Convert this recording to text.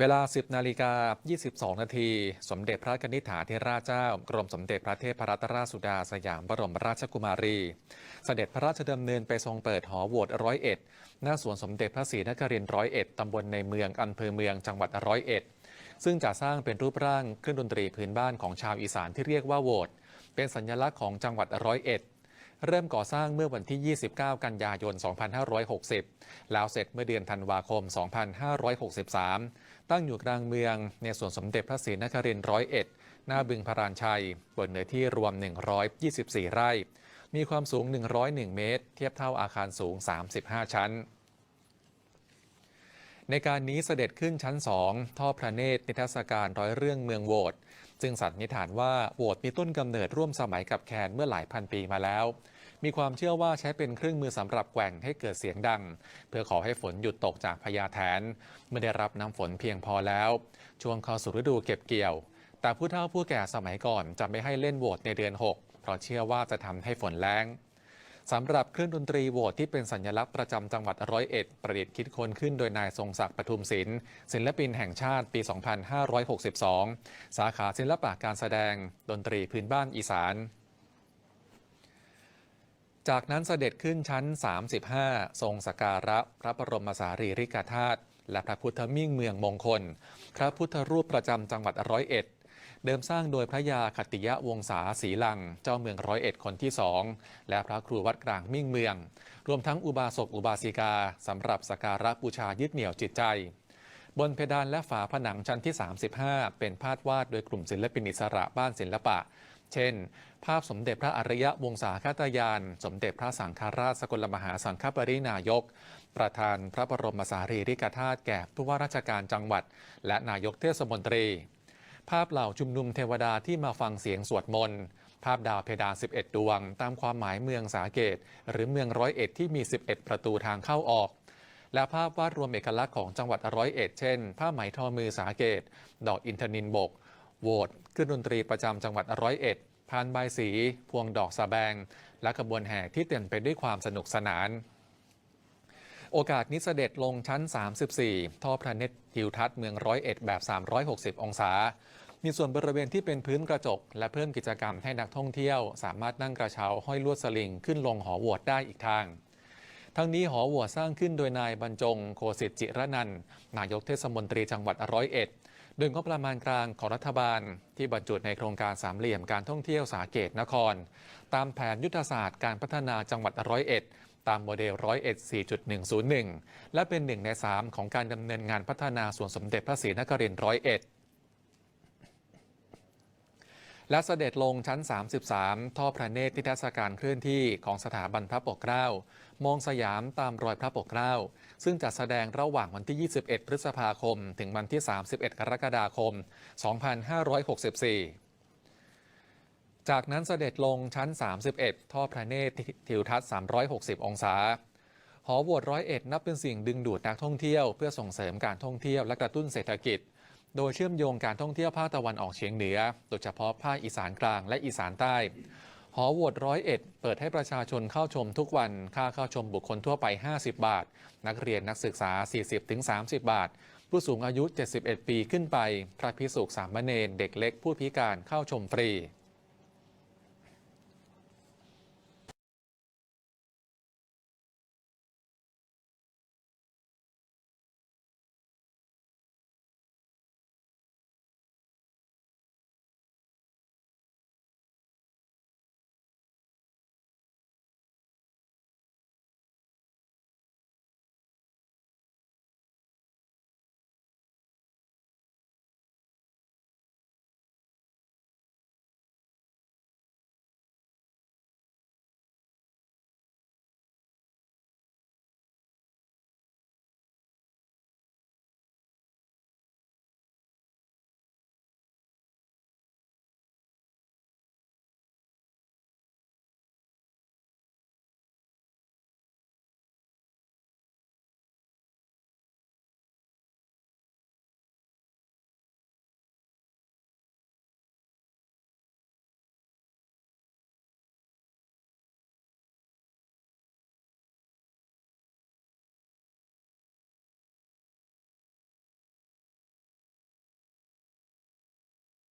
เวลา 10 นาฬิกา 22 นาที สมเด็จพระนิธิถาธิราชเจ้า กรมสมเด็จพระเทพรัตนราชสุดา สยามบรมราชกุมารี เสด็จพระราชดำเนินไปทรงเปิดหอโหวตร้อยเอ็ดหน้าสวนสมเด็จพระศรีนครินทร์ร้อยเอ็ดตำบลในเมืองอำเภอเมืองจังหวัดร้อยเอ็ด ซึ่งจะสร้างเป็นรูปร่างเครื่องดนตรีพื้นบ้านของชาวอีสานที่เรียกว่าโหวตเป็นสัญลักษณ์ของจังหวัดร้อยเอ็ด เริ่มก่อสร้างเมื่อวันที่ 29 กันยายน 2560 แล้วเสร็จเมื่อเดือนธันวาคม 2563 ตั้งอยู่กลางเมืองในสวนสมเด็จพระศรีนครินทร์ร้อยเอ็ดหน้าบึงพารานชัย บนเนื้อที่รวม 124 ไร่ มีความสูง 101 เมตร เทียบเท่าอาคารสูง 35 ชั้นในการนี้เสด็จขึ้นชั้น 2 ท่อพระเนตรนิทรรศการร้อยเรื่องเมืองโวตซึ่งสันนิษฐานว่าโวตมีต้นกำเนิดร่วมสมัยกับแคนเมื่อหลายพันปีมาแล้ว มีความเชื่อว่าใช้เป็นเครื่องมือสำหรับแกว่งให้เกิดเสียงดัง เพื่อขอให้ฝนหยุดตกจากพญาแถนเมื่อได้รับน้ำฝนเพียงพอแล้ว ช่วงเข้าสู่ฤดูเก็บเกี่ยว แต่ผู้เฒ่าผู้แก่สมัยก่อนจะไม่ให้เล่นโหวตในเดือน 6 เพราะเชื่อว่าจะทำให้ฝนแล้งสำหรับเครื่องดนตรีโหวตที่เป็นสัญลักษณ์ประจำจังหวัดร้อยเอ็ดประดิษฐ์คิดค้นขึ้นโดยนายทรงศักดิ์ปทุมศิลป์ศิลปินแห่งชาติปี 2562 สาขาศิลปะการแสดง ดนตรีพื้นบ้านอีสาน จากนั้นเสด็จขึ้นชั้น 35 ทรงสการะพระบรมสารีริกธาตุและพระพุทธมิ่งเมืองมงคล พระพุทธรูปประจำจังหวัดร้อยเอ็ด เดิมสร้างโดยพระยาคติยวงศาศรีลัง เจ้าเมืองร้อยเอ็ดคนที่สองและพระครูวัดกลางมิ่งเมือง รวมทั้งอุบาสกอุบาสิกาสำหรับสกการะบูชายึดเหนี่ยวจิตใจ บนเพดานและฝาผนังชั้นที่ 35 เป็นภาพวาดโดยกลุ่มศิลปินอิสระบ้านศิลปะ เช่น ภาพสมเด็จพระอริยวงศาคตยาน สมเด็จพระสังฆราชสกลมหาสังฆปรินายก ประธานพระบรมสารีริกธาตุแก่ผู้ว่าราชการจังหวัด และนายกเทศมนตรี ภาพเหล่าชุมนุมเทวดาที่มาฟังเสียงสวดมนต์ภาพดาวเพดาน 11 ดวง ตามความหมายเมืองสาเกต หรือเมืองร้อยเอ็ดที่มี 11 ประตูทางเข้าออก และภาพวาดรวมเอกลักษณ์ของจังหวัดร้อยเอ็ดเช่น ผ้าไหมทอมือสาเกต ดอกอินทนินบก โหวตเครื่องดนตรีประจำจังหวัดร้อยเอ็ดพานใบสี พวงดอกสะแบง และขบวนแห่ที่เต็มไปด้วยความสนุกสนาน โอกาสนี้เสด็จลงชั้น 34 ท่อพระเนตรทิวทัศน์เมืองร้อยเอ็ดแบบ 360 องศา มีส่วนบริเวณที่เป็นพื้นกระจก และเพิ่มกิจกรรมให้นักท่องเที่ยว สามารถนั่งกระเช้าห้อยลวดสลิงขึ้นลงหอโหวตได้อีกทางทั้งนี้หอโหวสร้างขึ้นโดยนายบรรจง โคสิตจิรนัน นายกเทศมนตรีจังหวัดร้อยเอ็ด โดยงบประมาณกลางของรัฐบาล ที่บรรจุในโครงการสามเหลี่ยมการท่องเที่ยวสาเกตนคร ตามแผนยุทธศาสตร์การพัฒนาจังหวัดร้อยเอ็ดตามโมเดลร้อยเอ็ด4.101 และเป็นหนึ่งใน3ของการดำเนินงานพัฒนาส่วนสมเด็จพระศรีนครินทร์ร้อยเอ็ด และเสด็จลงชั้น 33 ท่อพระเนตรนิทรรศการเคลื่อนที่ของสถาบันพระปกเกล้ามองสยามตามรอยพระปกเกล้า ซึ่งจะแสดงระหว่างวันที่ 21 พฤษภาคม ถึงวันที่ 31 กรกฎาคม 2564จากนั้นเสด็จลงชั้น 31ท่อพระเนตรทิวทัศน์ 360 องศา หอโหวตร้อยเอ็ดนับเป็นสิ่งดึงดูดนักท่องเที่ยว เพื่อส่งเสริมการท่องเที่ยวและกระตุ้นเศรษฐกิจ โดยเชื่อมโยงการท่องเที่ยวภาคตะวันออกเฉียงเหนือ โดยเฉพาะภาคอีสานกลางและอีสานใต้ หอโหวตร้อยเอ็ดเปิดให้ประชาชนเข้าชมทุกวัน ค่าเข้าชมบุคคลทั่วไป 50 บาท นักเรียนนักศึกษา 40-30 บาท ผู้สูงอายุ 71 ปีขึ้นไป พระพิสุขสามเณรเด็กเล็กผู้พิการเข้าชมฟรี